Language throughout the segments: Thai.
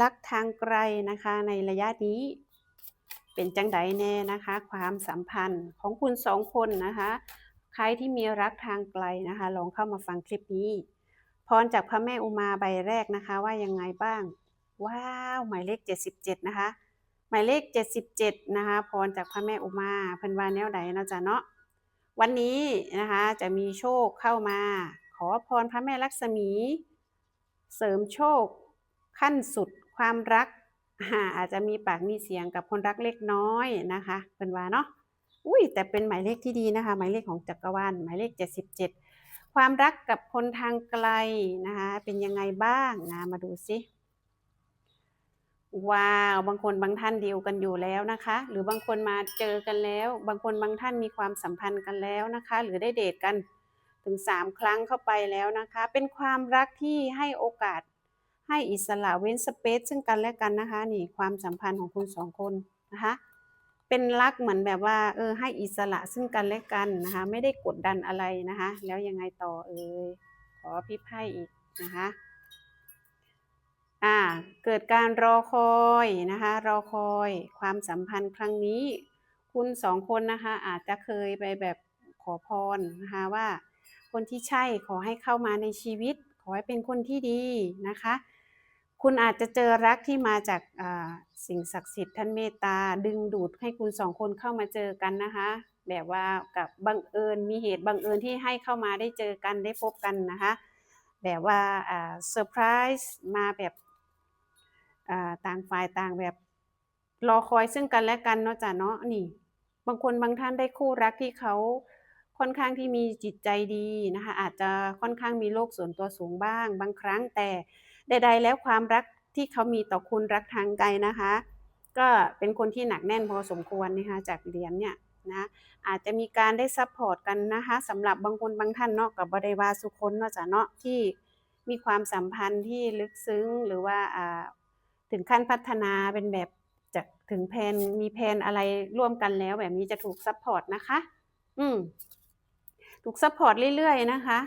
รักทางไกลนะคะในระยะนี้ เป็นจังไดแน่นะคะ ความสัมพันธ์ของคุณสองคนนะคะ ใครที่มีรักทางไกลนะคะ ลองเข้ามาฟังคลิปนี้พรจากพระแม่อุมาใบแรกนะคะ ว่ายังไงบ้าง ว้าวหมายเลข 77 นะคะ หมายเลข 77 นะคะพรจากพระแม่อุมาเพิ่นว่าแนวใดนะจ๊ะเนาะวันนี้นะคะจะมีโชคเข้ามา ขอพรพระแม่ลักษมี เสริมโชคขั้นสุด ความรักอาจจะมีปากมีเสียงกับคนรักเล็กน้อยนะคะเป็นว่าเนาะอุ้ยแต่เป็นหมายเลขที่ดีนะคะ หมายเลขของจักรวาลหมายเลข 77 ความรักกับคนทางไกลนะคะเป็นยังไงบ้างนะมาดูสิว้าวบางคนบางท่านดีลกันอยู่แล้วนะคะ หรือบางคนมาเจอกันแล้ว บางคนบางท่านมีความสัมพันธ์กันแล้วนะคะ หรือได้เดทกันถึงสามครั้งเข้าไปแล้วนะคะ เป็นความรักที่ให้โอกาส ให้อิสระเว้นสเปซซึ่งกันและกันนะคะนี่ความสัมพันธ์ของคุณสองคนนะคะเป็นรักเหมือนแบบว่าเออให้อิสระซึ่งกันและกันนะคะไม่ได้กดดันอะไรนะคะแล้วยังไงต่อเอ่ยขอพิไพ่อีกนะคะอ่าเกิดการรอคอยนะคะรอคอยความสัมพันธ์ครั้งนี้ คุณสองคนนะคะอาจจะเคยไปแบบขอพรนะคะว่า คนที่ใช่ขอให้เข้ามาในชีวิต ขอให้เป็นคนที่ดีนะคะ คุณอาจจะเจอรักที่มาจากสิ่งศักดิ์สิทธิ์ท่านเมตตา ดึงดูดให้คุณสองคนเข้ามาเจอกันนะคะ แบบว่ากับบังเอิญมีเหตุบังเอิญที่ให้เข้ามาได้เจอกันได้พบกันนะคะ แบบว่าเซอร์ไพรส์มาแบบต่างฝ่ายต่างแบบรอคอยซึ่งกันและกันเนาะจ้ะเนาะนี่ บางคนบางท่านได้คู่รักที่เขาค่อนข้างที่มีจิตใจดีนะคะ อาจจะค่อนข้างมีโลกส่วนตัวสูงบ้าง บางครั้งแต่ ใด ๆ แล้วความรักที่เขามีต่อคุณรักทางไกลนะคะ ก็เป็นคนที่หนักแน่นพอสมควรนะคะจากเหรียญเนี่ยนะอาจจะมีการได้ซัพพอร์ตกันนะคะสำหรับบางคนบางท่านเนาะกับบริวาสุคนเนาะจ้ะเนาะที่มีความสัมพันธ์ที่ลึกซึ้งหรือว่าถึงขั้นพัฒนาเป็นแบบจะถึงแพนมีแพนอะไรร่วมกันแล้วแบบนี้จะถูกซัพพอร์ตนะคะ อืมถูกซัพพอร์ตเรื่อยๆนะคะ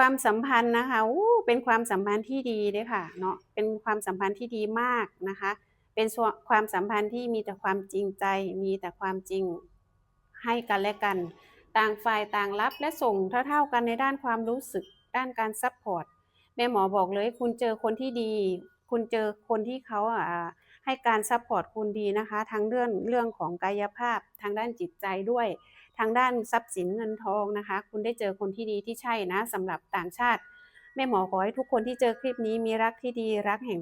ความสัมพันธ์นะคะอู้เป็นความสัมพันธ์ที่ดีเลยค่ะเนาะเป็นความสัมพันธ์ที่ดีมากนะคะ เป็นความสัมพันธ์ที่มีแต่ความจริงใจ มีแต่ความจริงให้กันและกัน ต่างฝ่ายต่างรับและส่งเท่าๆกันในด้านความรู้สึกด้านการซัพพอร์ตแม่หมอบอกเลย คุณเจอคนที่ดี คุณเจอคนที่เขาอ่า ให้การซัพพอร์ตคุณดีนะคะ ทั้งเรื่องเรื่องของกายภาพ ทางด้านจิตใจด้วย ทางด้านทรัพย์สินเงินทองนะคะ คุณได้เจอคนที่ดีที่ใช่นะสำหรับต่างชาติแม่หมอขอให้ทุกคนที่เจอคลิปนี้มีรักที่ดีรักแห่ง